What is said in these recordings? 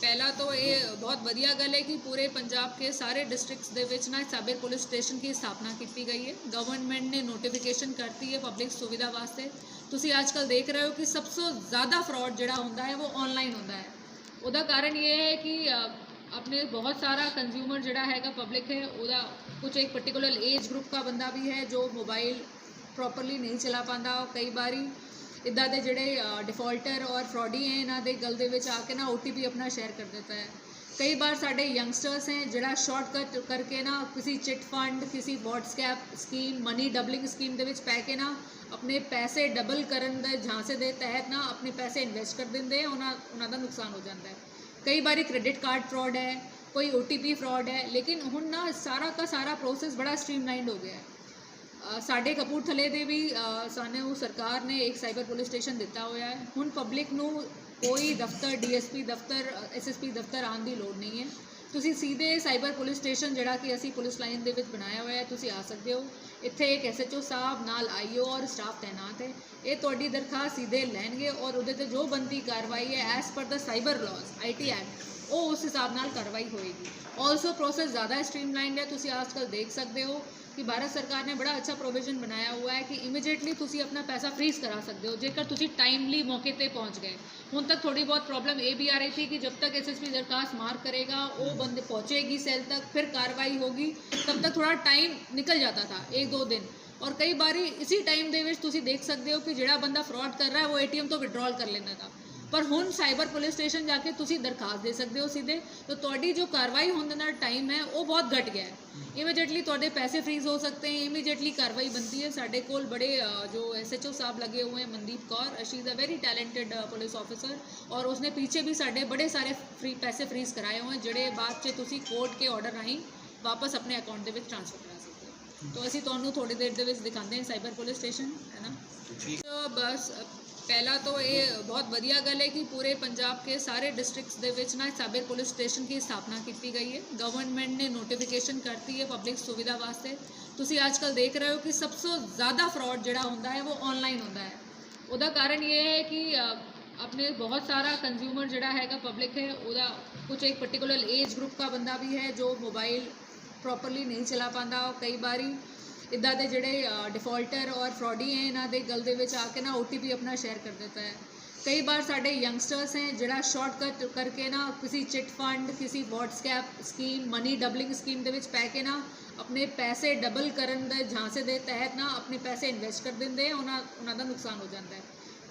ਪਹਿਲਾ ਤੋਂ ਇਹ ਬਹੁਤ ਵਧੀਆ ਗੱਲ ਹੈ ਕਿ ਪੂਰੇ ਪੰਜਾਬ ਕੇ ਸਾਰੇ ਡਿਸਟ੍ਰਿਕਟਸ ਦੇ ਵਿੱਚ ਨਾ ਸਾਬਰ ਪੁਲਿਸ ਸਟੇਸ਼ਨ ਦੀ ਸਥਾਪਨਾ ਕੀਤੀ ਗਈ ਹੈ। ਗਵਰਨਮੈਂਟ ਨੇ ਨੋਟੀਫਿਕੇਸ਼ਨ ਕਰਤੀ ਹੈ ਪਬਲਿਕ ਸੁਵਿਧਾ ਵਾਸਤੇ। ਤੁਸੀਂ ਅੱਜ ਕੱਲ ਦੇਖ ਰਹੇ ਹੋ ਕਿ ਸਭ ਤੋਂ ਜ਼ਿਆਦਾ ਫਰਾਡ ਜਿਹੜਾ ਹੁੰਦਾ ਹੈ ਉਹ ਆਨਲਾਈਨ ਹੁੰਦਾ ਹੈ। ਉਹਦਾ ਕਾਰਨ ਇਹ ਹੈ ਕਿ ਆਪਣੇ ਬਹੁਤ ਸਾਰਾ ਕੰਜ਼ਿਊਮਰ ਜਿਹੜਾ ਹੈਗਾ ਪਬਲਿਕ ਹੈ, ਉਹਦਾ ਕੁਝ ਇੱਕ ਪਾਰਟਿਕੂਲਰ ਏਜ ਗਰੁੱਪ ਦਾ ਬੰਦਾ ਵੀ ਹੈ ਜੋ ਮੋਬਾਈਲ ਪ੍ਰੋਪਰਲੀ ਨਹੀਂ ਚਲਾ ਪਾਉਂਦਾ। ਕਈ ਵਾਰੀ ਇਦਾਂ ਦੇ ਜਿਹੜੇ ਡਿਫਾਲਟਰ ਔਰ ਫਰਾਡੀ ਹੈ, ਇਹਨਾਂ ਦੇ ਗਲ ਦੇ ਵਿੱਚ ਆ ਕੇ ਨਾ OTP ਆਪਣਾ ਸ਼ੇਅਰ ਕਰ ਦਿੰਦਾ ਹੈ। ਕਈ ਬਾਰ ਸਾਡੇ ਯੰਗਸਟਰਸ ਹੈ, ਜਿਹੜਾ ਸ਼ਾਰਟਕਟ ਕਰਕੇ ਨਾ ਕਿਸੇ ਚਿਟ ਫੰਡ ਕਿਸੇ WhatsApp scheme money doubling scheme ਦੇ ਵਿੱਚ ਪੈ ਕੇ ਨਾ ਆਪਣੇ ਪੈਸੇ ਡਬਲ ਕਰਨ ਦੇ ਝਾਂਸੇ ਦੇ ਤਹਿਤ ਨਾ ਆਪਣੇ ਪੈਸੇ ਇਨਵੈਸਟ ਕਰ ਦਿੰਦੇ ਆ ਉਹਨਾਂ ਉਹਨਾਂ ਦਾ ਨੁਕਸਾਨ ਹੋ ਜਾਂਦਾ ਹੈ। ਕਈ ਵਾਰੀ ਕ੍ਰੈਡਿਟ ਕਾਰਡ ਫਰਾਡ ਹੈ, ਕੋਈ OTP ਫਰਾਡ ਹੈ, ਲੇਕਿਨ ਹੁਣ ਨਾ ਸਾਰਾ ਦਾ ਸਾਰਾ ਪ੍ਰੋਸੈਸ ਬੜਾ ਸਟ੍ਰੀਮਲਾਈਨਡ ਹੋ ਗਿਆ ਹੈ। ਸਾਡੇ ਕਪੂਰਥਲੇ ਦੇ ਵੀ ਸਾਨੂੰ ਸਰਕਾਰ ਨੇ ਇੱਕ ਸਾਈਬਰ ਪੁਲਿਸ ਸਟੇਸ਼ਨ ਦਿੱਤਾ ਹੋਇਆ ਹੈ। ਹੁਣ ਪਬਲਿਕ ਨੂੰ ਕੋਈ ਦਫ਼ਤਰ, ਡੀਐਸਪੀ ਦਫ਼ਤਰ ਐਸਐਸਪੀ ਦਫ਼ਤਰ ਆਉਣ ਦੀ ਲੋੜ ਨਹੀਂ ਹੈ। ਤੁਸੀਂ ਸਿੱਧੇ ਸਾਈਬਰ ਪੁਲਿਸ ਸਟੇਸ਼ਨ ਜਿਹੜਾ ਕਿ ਅਸੀਂ ਪੁਲਿਸ ਲਾਈਨ ਦੇ ਵਿੱਚ ਬਣਾਇਆ ਹੋਇਆ ਹੈ, ਤੁਸੀਂ ਆ ਸਕਦੇ ਹੋ। ਇੱਥੇ ਇੱਕ ਐਸਐਚਓ ਸਾਹਿਬ ਨਾਲ ਆਈਓ ਔਰ ਸਟਾਫ ਤਾਇਨਾਤ ਹੈ। ਇਹ ਤੁਹਾਡੀ ਦਰਖਾਸਤ ਸਿੱਧੇ ਲੈਣਗੇ ਔਰ ਉਹਦੇ ਤੇ ਜੋ ਬੰਦੀ ਕਾਰਵਾਈ ਹੈ ਐਸ ਪਰ ਦਾ ਸਾਈਬਰ ਲਾਜ਼ ਆਈਟੀ ਐਕਟ ਉਹ ਉਸ ਹਿਸਾਬ ਨਾਲ ਕਾਰਵਾਈ ਹੋਏਗੀ। ਆਲਸੋ ਪ੍ਰੋਸੈਸ ਜ਼ਿਆਦਾ ਸਟ੍ਰੀਮਲਾਈਨਡ ਹੈ, ਤੁਸੀਂ ਅੱਜ ਅੱਜਕੱਲ ਦੇਖ ਸਕਦੇ ਹੋ। ਕਿ ਭਾਰਤ ਸਰਕਾਰ ਨੇ ਬੜਾ ਅੱਛਾ ਪ੍ਰੋਵੀਜ਼ਨ ਬਣਾਇਆ ਹੋਇਆ ਹੈ ਕਿ ਇਮੀਡੀਏਟਲੀ ਤੁਸੀਂ ਆਪਣਾ ਪੈਸਾ ਫ੍ਰੀਜ਼ ਕਰਾ ਸਕਦੇ ਹੋ ਜੇਕਰ ਤੁਸੀਂ ਟਾਈਮਲੀ ਮੌਕੇ ਤੇ ਪਹੁੰਚ ਗਏ ਹੁਣ ਤੱਕ ਥੋੜੀ ਬਹੁਤ ਪ੍ਰੋਬਲਮ ਇਹ ਵੀ ਆ ਰਹੀ थी कि जब तक एसएसपी दरखास्त मार करेगा वो बंदे पहुंचेगी सेल तक फिर कार्रवाई होगी तब तक थोड़ा टाइम निकल जाता था एक दो दिन ਔਰ ਕਈ ਵਾਰੀ ਇਸੀ ਟਾਈਮ ਦੇ ਵਿੱਚ ਤੁਸੀਂ ਦੇਖ ਸਕਦੇ ਹੋ ਕਿ ਜਿਹੜਾ ਬੰਦਾ ਫਰਾਡ ਕਰ ਰਿਹਾ ਹੈ ਉਹ ਏਟੀਐਮ ਤੋਂ ਵਿਡਰਾਲ ਕਰ ਲੈਂਦਾ था ਪਰ ਹੁਣ ਸਾਈਬਰ ਪੁਲਿਸ ਸਟੇਸ਼ਨ ਜਾ ਕੇ ਤੁਸੀਂ ਦਰਖਾਸਤ ਦੇ ਸਕਦੇ ਹੋ ਸਿੱਧੇ ਤਾਂ ਤੁਹਾਡੀ ਜੋ ਕਾਰਵਾਈ ਹੋਣ ਦੇ ਨਾਲ ਟਾਈਮ ਹੈ ਉਹ ਬਹੁਤ ਘਟ ਗਿਆ ਹੈ ਇਮੀਡੀਏਟਲੀ ਤੁਹਾਡੇ ਪੈਸੇ ਫ੍ਰੀਜ਼ ਹੋ सकते हैं ਇਮੀਡੀਏਟਲੀ ਕਾਰਵਾਈ बनती है ਸਾਡੇ ਕੋਲ ਬੜੇ ਅ, ਜੋ ਐਸਐਚਓ ਸਾਹਿਬ लगे हुए हैं Mandeep Kaur she is a very talented police officer और उसने पीछे भी ਸਾਡੇ ਬੜੇ ਸਾਰੇ ਫ੍ਰੀ ਪੈਸੇ ਫ੍ਰੀਜ਼ ਕਰਾਏ ਹੋਏ ਜਿਹੜੇ ਬਾਅਦ 'ਚ ਤੁਸੀਂ ਕੋਰਟ ਕੇ ਆਰਡਰ ਰਾਹੀਂ ਵਾਪਸ ਆਪਣੇ ਅਕਾਊਂਟ ਦੇ ਵਿੱਚ ਟ੍ਰਾਂਸਫਰ ਕਰਾ ਸਕਦੇ ਹੋ ਤਾਂ ਅਸੀਂ ਤੁਹਾਨੂੰ ਥੋੜੀ ਦੇਰ ਦੇ ਵਿੱਚ ਦਿਖਾਉਂਦੇ ਹਾਂ ਸਾਈਬਰ ਪੁਲਿਸ ਸਟੇਸ਼ਨ ਹੈ ਨਾ ਤਾਂ ਬਸ, ਪਹਿਲਾ ਤਾਂ ਇਹ ਬਹੁਤ ਵਧੀਆ ਗੱਲ ਹੈ ਕਿ ਪੂਰੇ ਪੰਜਾਬ ਕੇ ਸਾਰੇ ਡਿਸਟ੍ਰਿਕਟਸ ਦੇ ਵਿੱਚ ਨਾ ਸਾਈਬਰ ਪੁਲਿਸ ਸਟੇਸ਼ਨ ਦੀ ਸਥਾਪਨਾ ਕੀਤੀ ਗਈ ਹੈ। ਗਵਰਨਮੈਂਟ ਨੇ ਨੋਟੀਫਿਕੇਸ਼ਨ ਕਰਤੀ ਹੈ ਪਬਲਿਕ ਸੁਵਿਧਾ ਵਾਸਤੇ। ਤੁਸੀਂ ਅੱਜ ਅੱਜਕੱਲ ਦੇਖ ਰਹੇ ਹੋ ਕਿ ਸਭ ਤੋਂ ਜ਼ਿਆਦਾ ਫਰਾਡ ਜਿਹੜਾ ਹੁੰਦਾ ਹੈ, ਉਹ ਆਨਲਾਈਨ ਹੁੰਦਾ ਹੈ। ਉਹਦਾ ਕਾਰਨ ਇਹ ਹੈ ਕਿ ਆਪਣੇ ਬਹੁਤ ਸਾਰਾ ਕੰਜ਼ਿਊਮਰ ਜਿਹੜਾ ਹੈਗਾ ਪਬਲਿਕ ਹੈ, ਉਹਦਾ ਕੁਝ ਇੱਕ ਪਾਰਟਿਕੂਲਰ ਏਜ ਗਰੁੱਪ ਦਾ ਬੰਦਾ ਵੀ ਹੈ ਜੋ ਮੋਬਾਈਲ ਪ੍ਰੋਪਰਲੀ ਨਹੀਂ ਚਲਾ ਪਾਉਂਦਾ। ਕਈ ਵਾਰੀ ਇਦਾਂ ਦੇ ਜਿਹੜੇ ਡਿਫਾਲਟਰ ਔਰ ਫਰਾਡੀ ਹੈ, ਇਹਨਾਂ ਦੇ ਗਲ ਦੇ ਵਿੱਚ ਆ ਕੇ ਨਾ OTP ਆਪਣਾ ਸ਼ੇਅਰ ਕਰ ਦਿੰਦਾ ਹੈ। ਕਈ ਵਾਰ ਸਾਡੇ ਯੰਗਸਟਰਸ ਹੈ, ਜਿਹੜਾ ਸ਼ਾਰਟਕਟ ਕਰਕੇ ਨਾ ਕਿਸੇ ਚਿਟ ਫੰਡ ਕਿਸੇ WhatsApp scheme money doubling scheme ਦੇ ਵਿੱਚ ਪੈ ਕੇ ਨਾ ਆਪਣੇ ਪੈਸੇ ਡਬਲ ਕਰਨ ਦੇ ਝਾਂਸੇ ਦੇ ਤਹਿਤ ਨਾ ਆਪਣੇ ਪੈਸੇ ਇਨਵੈਸਟ ਕਰ ਦਿੰਦੇ ਆ ਉਹਨਾਂ ਉਹਨਾਂ ਦਾ ਨੁਕਸਾਨ ਹੋ ਜਾਂਦਾ ਹੈ।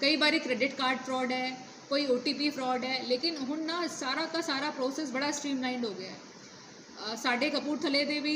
ਕਈ ਵਾਰੀ ਕ੍ਰੈਡਿਟ ਕਾਰਡ ਫਰਾਡ ਹੈ, ਕੋਈ OTP ਫਰਾਡ ਹੈ, ਲੇਕਿਨ ਹੁਣ ਨਾ ਸਾਰਾ ਦਾ ਸਾਰਾ ਪ੍ਰੋਸੈਸ ਬੜਾ ਸਟ੍ਰੀਮਲਾਈਨਡ ਹੋ ਗਿਆ ਹੈ। ਸਾਡੇ ਕਪੂਰਥਲੇ ਦੇ ਵੀ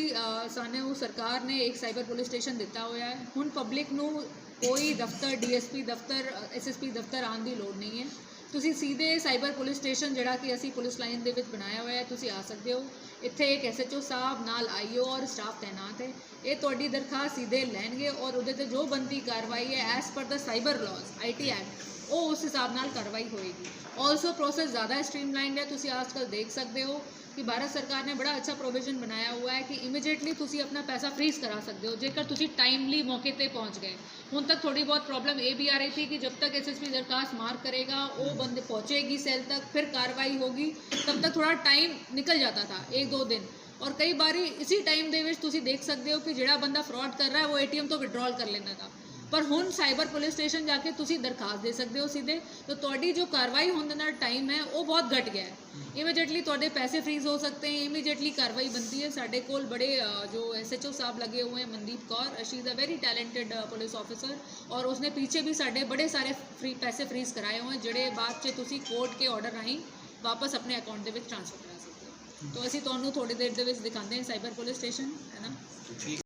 ਸਾਨੂੰ ਸਰਕਾਰ ਨੇ ਇੱਕ ਸਾਈਬਰ ਪੁਲਿਸ ਸਟੇਸ਼ਨ ਦਿੱਤਾ ਹੋਇਆ ਹੈ। ਹੁਣ ਪਬਲਿਕ ਨੂੰ ਕੋਈ ਦਫ਼ਤਰ ਡੀਐਸਪੀ ਦਫ਼ਤਰ ਐਸਐਸਪੀ ਦਫ਼ਤਰ ਆਉਣ ਦੀ ਲੋੜ ਨਹੀਂ ਹੈ। ਤੁਸੀਂ ਸਿੱਧੇ ਸਾਈਬਰ ਪੁਲਿਸ ਸਟੇਸ਼ਨ ਜਿਹੜਾ ਕਿ ਅਸੀਂ ਪੁਲਿਸ ਲਾਈਨ ਦੇ ਵਿੱਚ ਬਣਾਇਆ ਹੋਇਆ ਹੈ, ਤੁਸੀਂ ਆ ਸਕਦੇ ਹੋ। ਇੱਥੇ ਇੱਕ ਐਸਐਚਓ ਸਾਹਿਬ ਨਾਲ ਆਈਓ ਔਰ ਸਟਾਫ ਤਾਇਨਾਤ ਹੈ। ਇਹ ਤੁਹਾਡੀ ਦਰਖਾਸਤ ਸਿੱਧੇ ਲੈਣਗੇ ਔਰ ਉਹਦੇ ਤੇ ਜੋ ਬੰਦੀ ਕਾਰਵਾਈ ਹੈ ਐਸ ਪਰ ਦਾ ਸਾਈਬਰ ਲਾਜ਼ ਆਈਟੀ ਐਕਟ ਉਹ ਉਸ ਹਿਸਾਬ ਨਾਲ ਕਾਰਵਾਈ ਹੋਏਗੀ। ਆਲਸੋ ਪ੍ਰੋਸੈਸ ਜ਼ਿਆਦਾ ਸਟ੍ਰੀਮਲਾਈਨਡ ਹੈ, ਤੁਸੀਂ ਅੱਜਕੱਲ ਦੇਖ ਸਕਦੇ ਹੋ। ਕਿ ਭਾਰਤ ਸਰਕਾਰ ਨੇ ਬੜਾ ਅੱਛਾ ਪ੍ਰੋਵੀਜ਼ਨ ਬਣਾਇਆ ਹੋਇਆ ਹੈ ਕਿ ਇਮੀਡੀਏਟਲੀ ਤੁਸੀਂ ਆਪਣਾ ਪੈਸਾ ਫ੍ਰੀਜ਼ ਕਰਾ ਸਕਦੇ ਹੋ ਜੇਕਰ ਤੁਸੀਂ ਟਾਈਮਲੀ ਮੌਕੇ ਤੇ ਪਹੁੰਚ ਗਏ ਹੁਣ ਤੱਕ ਥੋੜੀ ਬਹੁਤ ਪ੍ਰੋਬਲਮ ਇਹ ਵੀ ਆ ਰਹੀ थी कि जब तक एसएसपी दरखास्त मार करेगा वो बंदे पहुंचेगी सेल तक फिर कार्रवाई होगी तब तक थोड़ा टाइम निकल जाता था एक दो दिन ਔਰ ਕਈ ਵਾਰੀ ਇਸੀ ਟਾਈਮ ਦੇ ਵਿੱਚ ਤੁਸੀਂ ਦੇਖ ਸਕਦੇ ਹੋ ਕਿ ਜਿਹੜਾ ਬੰਦਾ ਫਰਾਡ ਕਰ ਰਿਹਾ ਹੈ ਉਹ ਏਟੀਐਮ ਤੋਂ ਵਿਡਰਾਲ ਕਰ ਲੈਂਦਾ था ਪਰ ਹੁਣ ਸਾਈਬਰ ਪੁਲਿਸ ਸਟੇਸ਼ਨ ਜਾ ਕੇ ਤੁਸੀਂ ਦਰਖਾਸਤ ਦੇ ਸਕਦੇ ਹੋ ਸਿੱਧੇ ਤਾਂ ਤੁਹਾਡੀ ਜੋ ਕਾਰਵਾਈ ਹੋਣ ਦੇ ਨਾਲ ਟਾਈਮ ਹੈ ਉਹ ਬਹੁਤ ਘਟ ਗਿਆ ਹੈ ਇਮੀਡੀਏਟਲੀ ਤੁਹਾਡੇ ਪੈਸੇ ਫ੍ਰੀਜ਼ ਹੋ सकते हैं ਇਮੀਡੀਏਟਲੀ ਕਾਰਵਾਈ बनती है ਸਾਡੇ ਕੋਲ ਬੜੇ ਅ, ਜੋ ਐਸਐਚਓ ਸਾਹਿਬ लगे हुए हैं Mandeep Kaur she is a very talented police officer और उसने पीछे भी ਸਾਡੇ ਬੜੇ ਸਾਰੇ ਫ੍ਰੀ ਪੈਸੇ ਫ੍ਰੀਜ਼ ਕਰਾਏ ਹੋਏ ਜਿਹੜੇ ਬਾਅਦ 'ਚ ਤੁਸੀਂ ਕੋਰਟ ਕੇ ਆਰਡਰ ਰਾਹੀਂ ਵਾਪਸ ਆਪਣੇ ਅਕਾਊਂਟ ਦੇ ਵਿੱਚ ਟ੍ਰਾਂਸਫਰ ਕਰਾ ਸਕਦੇ ਹੋ ਤਾਂ ਅਸੀਂ ਤੁਹਾਨੂੰ ਥੋੜੀ ਦੇਰ ਦੇ ਵਿੱਚ ਦਿਖਾਉਂਦੇ ਹਾਂ ਸਾਈਬਰ ਪੁਲਿਸ ਸਟੇਸ਼ਨ ਹੈ ਨਾ